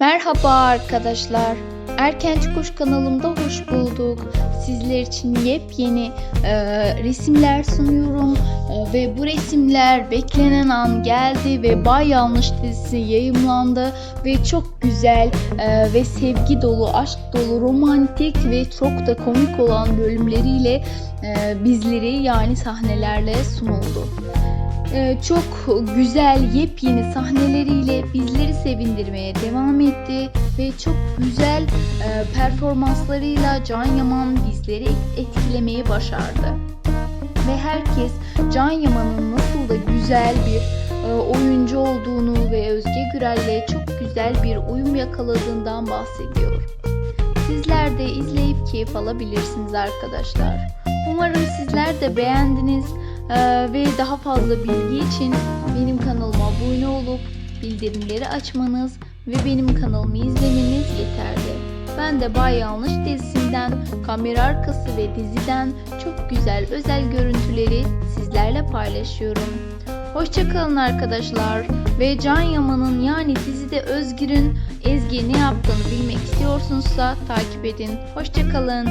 Merhaba arkadaşlar. Erkenci Kuş kanalımda hoş bulduk. Sizler için yepyeni e, resimler sunuyorum E, ve bu resimler beklenen an geldi ve Bay Yanlış dizisi yayımlandı ve çok güzel e, ve sevgi dolu, aşk dolu, romantik ve çok da komik olan bölümleriyle e, bizleri yani sahnelerle sunuldu. Ee, çok güzel yepyeni sahneleriyle bizleri sevindirmeye devam etti ve çok güzel e, performanslarıyla Can Yaman bizleri etkilemeyi başardı. Ve herkes Can Yaman'ın nasıl da güzel bir e, oyuncu olduğunu ve Özge Gürel'le çok güzel bir uyum yakaladığından bahsediyor. Sizler de izleyip keyif alabilirsiniz arkadaşlar. Umarım sizler de beğendiniz. Ee, ve daha fazla bilgi için benim kanalıma abone olup bildirimleri açmanız ve benim kanalımı izlemeniz yeterli. Ben de Bay Yanlış dizisinden, kamera arkası ve diziden çok güzel özel görüntüleri sizlerle paylaşıyorum. Hoşçakalın arkadaşlar ve Can Yaman'ın yani dizide Özgür'ün Ezgi'ye ne yaptığını bilmek istiyorsunuzsa takip edin. Hoşçakalın.